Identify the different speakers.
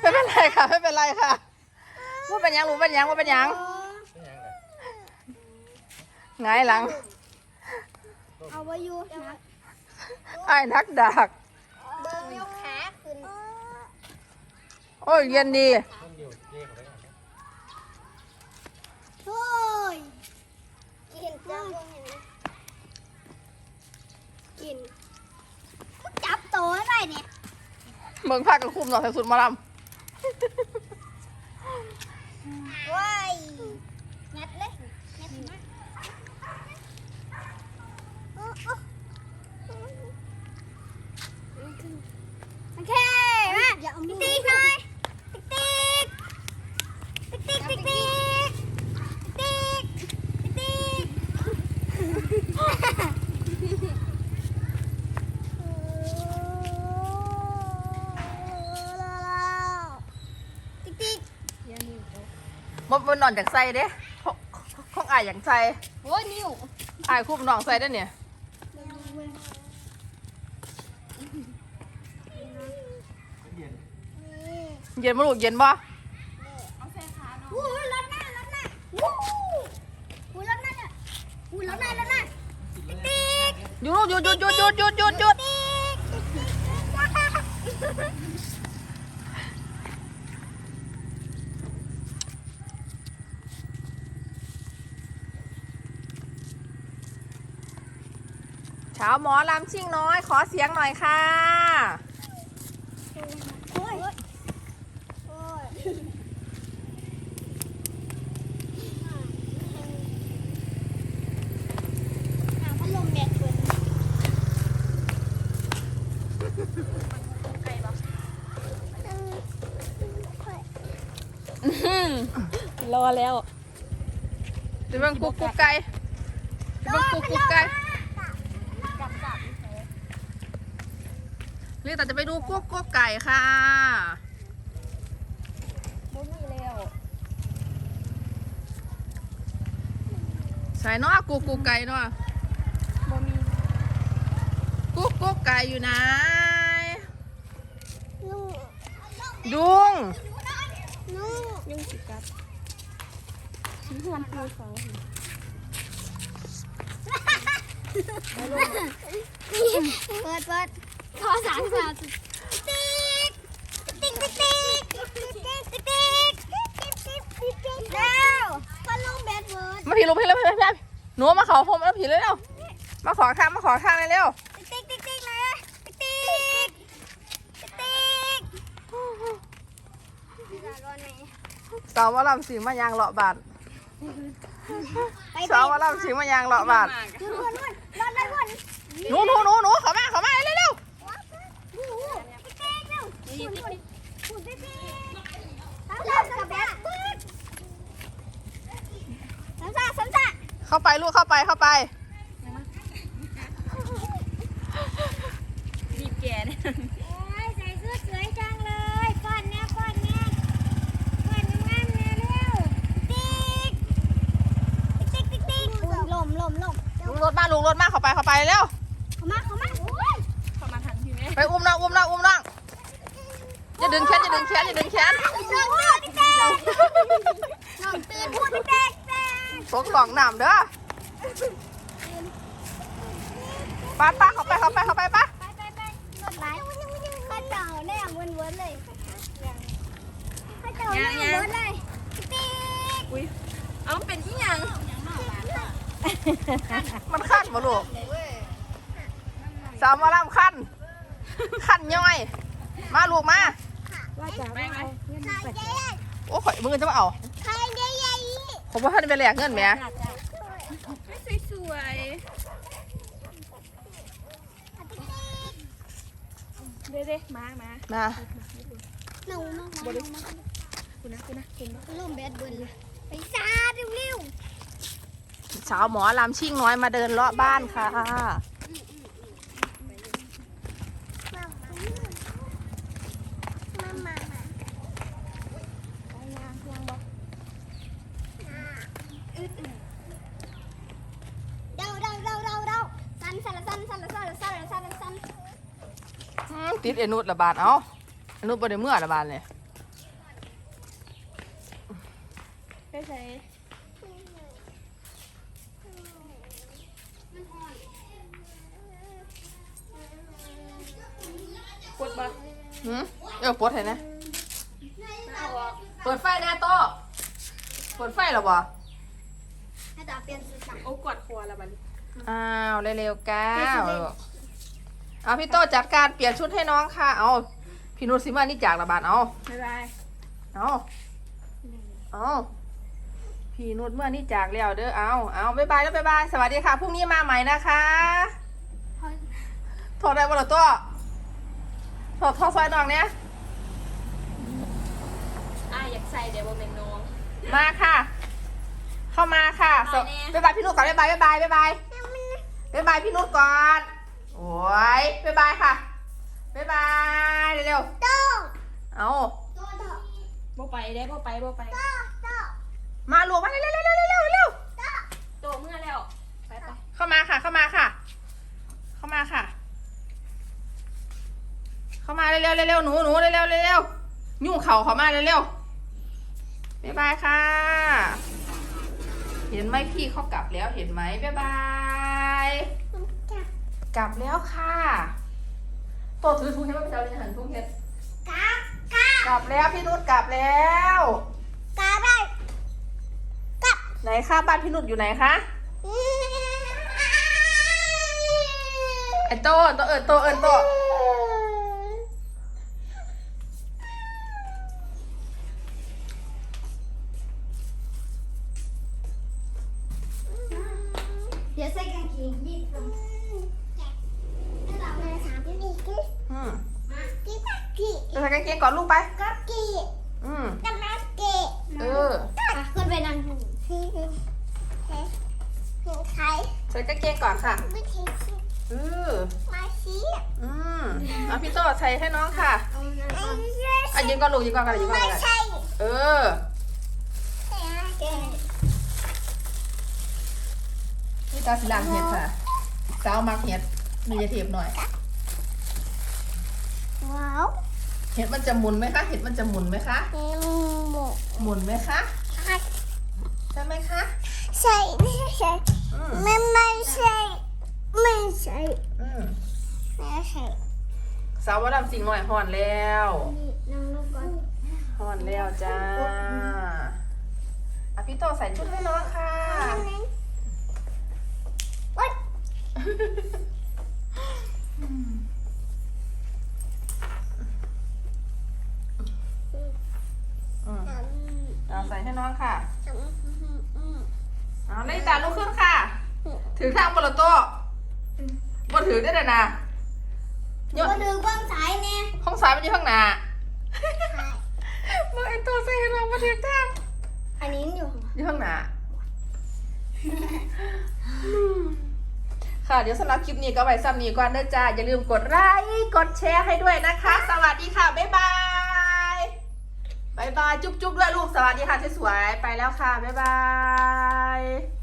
Speaker 1: ไม่เป็นไรค่ะ ไม่เป็นไรค่ะว่าเป็นหยังรู้เป็นหยังว่าเป็นหยังไงายหลัง
Speaker 2: เอาไว้อยู่นะ
Speaker 1: ไอ้ายนักดัก
Speaker 2: เดินยกขาขึ้น
Speaker 1: โอ้ยเย็นดี
Speaker 2: โอ้ยกินจังกิน จับตัวได้เนี่ย
Speaker 1: เมืองภาคกันคุมหน่อยใส่สุดหมาล
Speaker 2: ว้ายงัดเลยงัดมาำ
Speaker 1: มดบนนอนจากใส่เด้ของของอายอย่างใส่
Speaker 2: โอ้ยนิ้ว
Speaker 1: อายคุมน้องใส่ได้อเนี่ยเย็นมาลูกเย็นบ่
Speaker 2: อู้รถหน้ารถหน้าวู้อู้รถหน้าเนี่ยอู้รถหน้ารถหน้าติ๊ก
Speaker 1: หยุดลูกหยุดหยุดหยุดหยุดหยุดหยุดหยุด สาวหมอลำชิงน้อย ขอเสียงหน่อยค่ะ
Speaker 3: รอแล้ว
Speaker 1: จะเป็นกุ๊กกุ๊กไก่จะเป็นกุ๊กกุ๊กไก่ เรียกแต่จะไปดูกุ๊กกุ๊กไก่ค่ะ
Speaker 3: บ่มีแล้ว
Speaker 1: ใส่เนาะกุ๊กกุ๊กไก่เนาะ
Speaker 3: บ่มี
Speaker 1: กุ๊กกุ๊กไก่อยู่ไหน
Speaker 2: นุ่ง
Speaker 1: ดุง
Speaker 2: นุ่ง
Speaker 3: ยุ่งสิกัดมีหวนปูเขา
Speaker 2: เปิดเปิดขอสามสามติ๊กติ๊กติ๊กติ๊กติ๊กติ๊กติ๊กติ๊กติ๊กติ๊กแล้วพัดลมแบดเบิร์ด
Speaker 1: มาผีลูกพี่เลยพี่พี่หนูมาขอโฮมแล้วผีเลยเร็วมาขอข้างมาขอข้างเลยเร็ว
Speaker 2: ติ๊กติ๊กติ๊กเลยติ๊กติ๊กติ๊กติ๊ก
Speaker 1: สาวว่าลำสิงมายางเลาะบาดสาวว่าลำสิงมายางเลาะบาด
Speaker 2: นู
Speaker 1: หนูหนูหนูเขอมาเขอมาเร็วเร็ว
Speaker 2: เข้า
Speaker 1: ไปลูกเข้าไปเข้าไป
Speaker 3: รีบแกเนี่ย
Speaker 2: ใส่เสื้อสวยจังเลยป้อนแน่ป้อนแน่ป้อนงามๆแน่เร็วติ๊กติ๊กติ๊กติ๊กติ๊กลมลมลม
Speaker 1: ลุงรถมาลุงรถมาเข้าไปเข้าไปเร็ว
Speaker 2: อย่า
Speaker 1: ดึงแขนอย่าดึงแขนอย่าดึงแขน
Speaker 2: น้องพูดติ๊กติ๊กน้องตื่นพูดติ๊กติ๊กติ๊ก
Speaker 1: ตกหลองน้ำเด้อป้าป้าเข้าไปเข้าไปเข้าไปป้า
Speaker 2: ไปไปไปรถไหลข้าเจ้าแน่วนวนเลยข้าเจ้าแน่วนเลยติ๊ก
Speaker 3: อุ้ยเอาเป็นอีหยัง
Speaker 1: มันขั้นมาลูกสาวหมาลำขั้นขั้นย่อย มาลูกมา
Speaker 3: ว่าจะไปไหม
Speaker 2: ใครเจ๊
Speaker 1: โอ้ข่อยมึงจะมาเอา
Speaker 2: ใครเจ๊ใหญ่
Speaker 1: ผมว่าท่านไปแลกเงินแหม
Speaker 3: ไม่สวยๆเด้ๆมามา
Speaker 1: นะ
Speaker 2: หนูน้องมา
Speaker 3: คุณนะคุณนะคุณนะ
Speaker 2: ล่มแบดเบิร์นเลยไปซาเร็วเร็ว
Speaker 1: สาวหมอลำชิ่งน้อยมาเดินเลาะบ้านค่ะ ติดเอนุดละบาทเอ้าเอนุดบ่ได้เมื่อละบาทเลย
Speaker 3: ไปใส่กดบ่
Speaker 1: หืมเออปลดให้นะ
Speaker 3: เอาออก
Speaker 1: เปิดไฟแน่โต๊ะเปิดไฟแล้วบ่
Speaker 2: ให้ตาเปลี่ยนสีสัน
Speaker 3: โอ้กดครัวแล้วบัดนี้
Speaker 1: อ้าวเร็วๆก้าว เอาพี่โต๊ะจัดการเปลี่ยนชุดให้น้องค่ะ เอาพี่นุชสิมานี่จากละบาทเอา
Speaker 3: บ๊ายบาย
Speaker 1: เอาเอาพี่นุชเมื่อนี่จากแล้วเด้อเอาเอาบ๊ายบายแล้วบ๊ายบายสวัสดีค่ะพรุ่งนี้มาใหม่นะคะถอดได้บ่ล่ะตัวถอดทอดซอยน้องเนี้ย
Speaker 3: อะอยากใส่เดี๋ยวบ่เป็นน้อง
Speaker 1: มาค่ะ เข้ามาค่ะสว
Speaker 3: มาแน่
Speaker 1: บ๊ายบายพี่นุชก่อนบ๊ายบายบ๊ายบายบ๊ายบายบ๊ายบายพี่นุชก่อน โอ้ยบ๊ายบายค่ะบ๊ายบายเร็ว
Speaker 2: โต้
Speaker 1: ๆเอา
Speaker 2: โต้โต้
Speaker 3: บ่ไปได้บ่ไปบ่ไป
Speaker 2: โต้โต้
Speaker 1: มาลวมาเร็วๆเร็วๆเร็วๆเร็วๆเร็ว
Speaker 2: โต้
Speaker 3: โตเมื่อแล้ว ไปไป
Speaker 1: ๆเข้ามาค่ะ เข้ามาค่ะ เข้ามาค่ะ เข้ามาเร็วๆเร็วๆหนูหนูเร็วๆเร็วๆยุ่งเข่าเข้ามาเร็วๆบ๊ายบายค่ะ เห็นไหมพี่เขากลับแล้วเห็นไหมบ๊ายบาย กลับแล้วค่ะโตถือทุงเฮ็ดไม่เป็นไรเลยหันทุงเฮ็ด
Speaker 2: กากาก
Speaker 1: ลับแล้วพี่นุชกลับแล้ว
Speaker 2: กาได้
Speaker 1: ไหนคะบ้านพี่นุชอยู่ไหนคะไอโตโตเอิญโตเอิญโต ใส่กางเกงก่อนลูกไป
Speaker 2: กักกี้
Speaker 1: อืม
Speaker 2: กักกี้
Speaker 1: เออ
Speaker 2: ขึ้นไปนั่งหูพี่เฮ้ใคร
Speaker 1: ใส่กางเกงก่อนค่ะ
Speaker 2: ไม่ใช่
Speaker 1: เออ
Speaker 2: มาชี้
Speaker 1: อืมเอาพี่โตใส่ให้น้องค่ะ
Speaker 2: ไม่
Speaker 1: อะยืนก่อนลูกยืนก่อนกันยืนก่อน
Speaker 2: ไม่
Speaker 1: กัน
Speaker 2: ใช่
Speaker 1: เออ นี่ตาสิลางเห็ดค่ะสาวมักเห็ดมีจะเทียบหน่อย
Speaker 2: ว้าว
Speaker 1: เห็ดมันจะหมุนไหมคะ เห็ดมันจะหมุนไหมคะ
Speaker 2: เอ็มหมก
Speaker 1: หมุนไหมคะใช่ไหมคะ
Speaker 2: ใช่ไม่ใช่
Speaker 1: อืม
Speaker 2: ไม่ไม่ใช่ไม่ใช่
Speaker 1: อืม
Speaker 2: ไม่ใช่
Speaker 1: สาวว่าดำสิ่งหน่อยห่อนแล้ว
Speaker 2: นี่น้องลูกบอล
Speaker 1: ห่อนแล้วจ้าอะพี่โตใส่ชุดให้น้องค่ะ
Speaker 2: วัด
Speaker 1: อืมเอาใส่ให้น้องค่ะเอาเลยตาลุกขึ้นค่ะ ถือทางบนรถโต๊ะบนถือได้เลยนะยก
Speaker 2: มาดูเบื้องซ้ายเนี่ย
Speaker 1: ห้องสายมันอยู่ข้างหน้าเมื่อไอตัวใส่ให้เรามาถือทาง
Speaker 2: อันนี้อยู่
Speaker 1: อยู่ข้างหน้าค่ะเดี๋ยวสำหรับคลิปนี้ก็ไว้ซ้ำนี้ก่อนเด้อจ้า อย่าลืมกดไลค์กดแชร์ให้ด้วยนะคะ สวัสดีค่ะ บ๊ายบายบายบาย จุ๊บๆด้วยลูก สวัสดีค่ะที่สวยๆไปแล้วค่ะ บ๊ายบาย